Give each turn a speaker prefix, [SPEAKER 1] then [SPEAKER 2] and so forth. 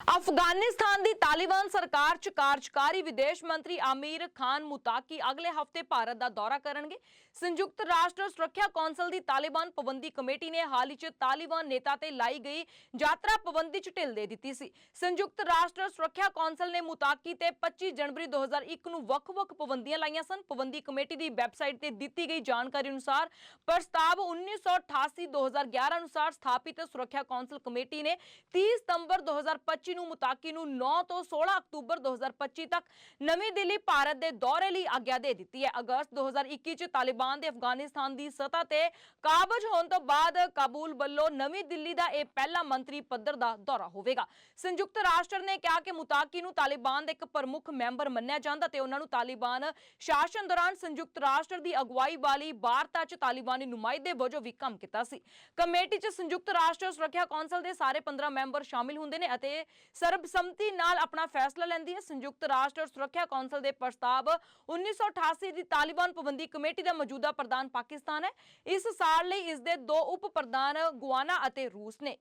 [SPEAKER 1] ਅਫਗਾਨਿਸਤਾਨ ਦੀ ਤਾਲਿਬਾਨ ਸਰਕਾਰ ਚ ਕਾਰਜਕਾਰੀ ਵਿਦੇਸ਼ ਮੰਤਰੀ ਆਮੀਰ ਖਾਨ ਮੁਤਾਕੀ ਅਗਲੇ ਹਫ਼ਤੇ ਭਾਰਤ ਦਾ ਦੌਰਾ ਕਰਨਗੇ। ਸੰਯੁਕਤ ਰਾਸ਼ਟਰ ਸੁਰੱਖਿਆ ਕੌਂਸਲ ਦੀ ਤਾਲਿਬਾਨ ਪਾਬੰਦੀ ਕਮੇਟੀ ਨੇ ਹਾਲ ਹੀ ਚ ਤਾਲਿਬਾਨ ਨੇਤਾ ਤੇ ਲਾਈ ਗਈ ਯਾਤਰਾ ਪਾਬੰਦੀ ਚ ਢਿੱਲ ਦੇ ਦਿੱਤੀ ਸੀ। ਸੰਯੁਕਤ ਰਾਸ਼ਟਰ ਸੁਰੱਖਿਆ ਕੌਂਸਲ ਨੇ ਮੁਤਾਕੀ ਤੇ 25 ਜਨਵਰੀ 2001 ਨੂੰ ਵੱਖ-ਵੱਖ ਪਾਬੰਦੀਆਂ ਲਾਈਆਂ ਸਨ। ਪਾਬੰਦੀ ਕਮੇਟੀ ਦੀ ਵੈਬਸਾਈਟ ਤੇ ਦਿੱਤੀ ਗਈ ਜਾਣਕਾਰੀ ਅਨੁਸਾਰ ਪ੍ਰਸਤਾਵ 1988-2011 ਅਨੁਸਾਰ ਸਥਾਪਿਤ ਸੁਰੱਖਿਆ ਕੌਂਸਲ ਕਮੇਟੀ ਨੇ 30 ਸਤੰਬਰ 2025 ਨੂੰ ਮੁਤਾਕੀ ਨੂੰ 9 ਤੋਂ 16 ਅਕਤੂਬਰ 2025 ਤੱਕ ਨਵੀਂ ਦਿੱਲੀ ਭਾਰਤ ਦੇ ਦੌਰੇ ਲਈ ਆਗਿਆ ਦੇ ਦਿੱਤੀ ਹੈ। ਅਗਸਤ 2021 ਚ ਤਾਲਿਬਾਨ ਦੇ ਅਫਗਾਨਿਸਤਾਨ ਦੀ ਸਤ੍ਹਾ ਤੇ ਕਾਬਜ ਹੋਣ ਤੋਂ ਬਾਅਦ ਕਾਬੁਲ ਵੱਲੋਂ ਨਵੀਂ ਦਿੱਲੀ ਦਾ ਇਹ ਪਹਿਲਾ ਮੰਤਰੀ ਪੱਧਰ ਦਾ ਦੌਰਾ ਹੋਵੇਗਾ। ਸੰਯੁਕਤ ਰਾਸ਼ਟਰ ਨੇ ਕਿਹਾ ਕਿ ਮੁਤਾਕੀ ਨੂੰ ਤਾਲਿਬਾਨ ਦੇ ਇੱਕ ਪ੍ਰਮੁੱਖ ਮੈਂਬਰ ਮੰਨਿਆ ਜਾਂਦਾ ਤੇ ਉਹਨਾਂ ਨੂੰ ਤਾਲਿਬਾਨ ਸ਼ਾਸਨ ਦੌਰਾਨ ਸੰਯੁਕਤ ਰਾਸ਼ਟਰ ਦੀ ਅਗਵਾਈ ਵਾਲੀ ਵਾਰਤਾ 'ਚ ਤਾਲਿਬਾਨੀ ਨੁਮਾਇੰਦੇ ਵਜੋਂ ਵੀ ਕੰਮ ਕੀਤਾ ਸੀ। ਕਮੇਟੀ 'ਚ ਸੰਯੁਕਤ ਰਾਸ਼ਟਰ ਸੁਰੱਖਿਆ ਕੌਂਸਲ ਦੇ ਸਾਰੇ 15 ਮੈਂਬਰ ਸ਼ਾਮਿਲ ਹੁੰਦੇ ਨੇ ਅਤੇ ਸਰਬਸੰਮਤੀ ਨਾਲ ਆਪਣਾ ਫੈਸਲਾ ਲੈਂਦੀ ਹੈ। ਸੰਯੁਕਤ ਰਾਸ਼ਟਰ ਸੁਰੱਖਿਆ ਕੌਂਸਲ ਦੇ ਪ੍ਰਸਤਾਵ 1988 ਦੀ ਤਾਲਿਬਾਨ ਪਾਬੰਦੀ ਕਮੇਟੀ ਦਾ ਮੌਜੂਦਾ ਪ੍ਰਧਾਨ ਪਾਕਿਸਤਾਨ ਹੈ। ਇਸ ਸਾਲ ਲਈ ਇਸ ਦੇ ਦੋ ਉਪ ਪ੍ਰਧਾਨ ਗੁਆਨਾ ਅਤੇ ਰੂਸ ਨੇ।